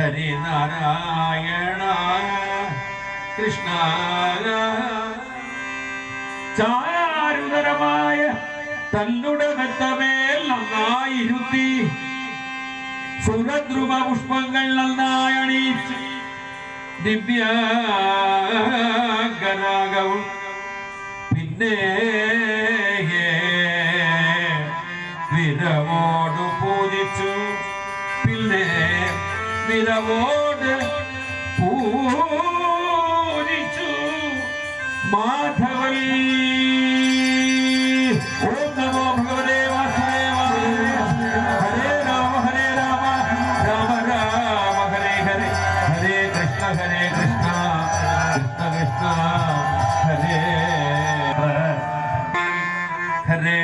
ഹരിനാരായണ കൃഷ്ണ ചായാരുതരമായ തന്നുടെ മെത്തമേൽ നന്നായിരുത്തി. സുരദ്രുമ പുഷ്പങ്ങൾ നന്നായി അണിയിച്ച് ദിവ്യഗരാഗവും പിന്നെ വിരവോട് പിറവോട് പൂരിച്ചു മാധവൻ ഓം നമോ ഭഗവതേ വാസുദേവ ഹരേ രാമ ഹരേ രാമ രാമ രാമ ഹരേ ഹരേ ഹരേ കൃഷ്ണ ഹരേ കൃഷ്ണ കൃഷ്ണ കൃഷ്ണ ഹരേ ഹരേ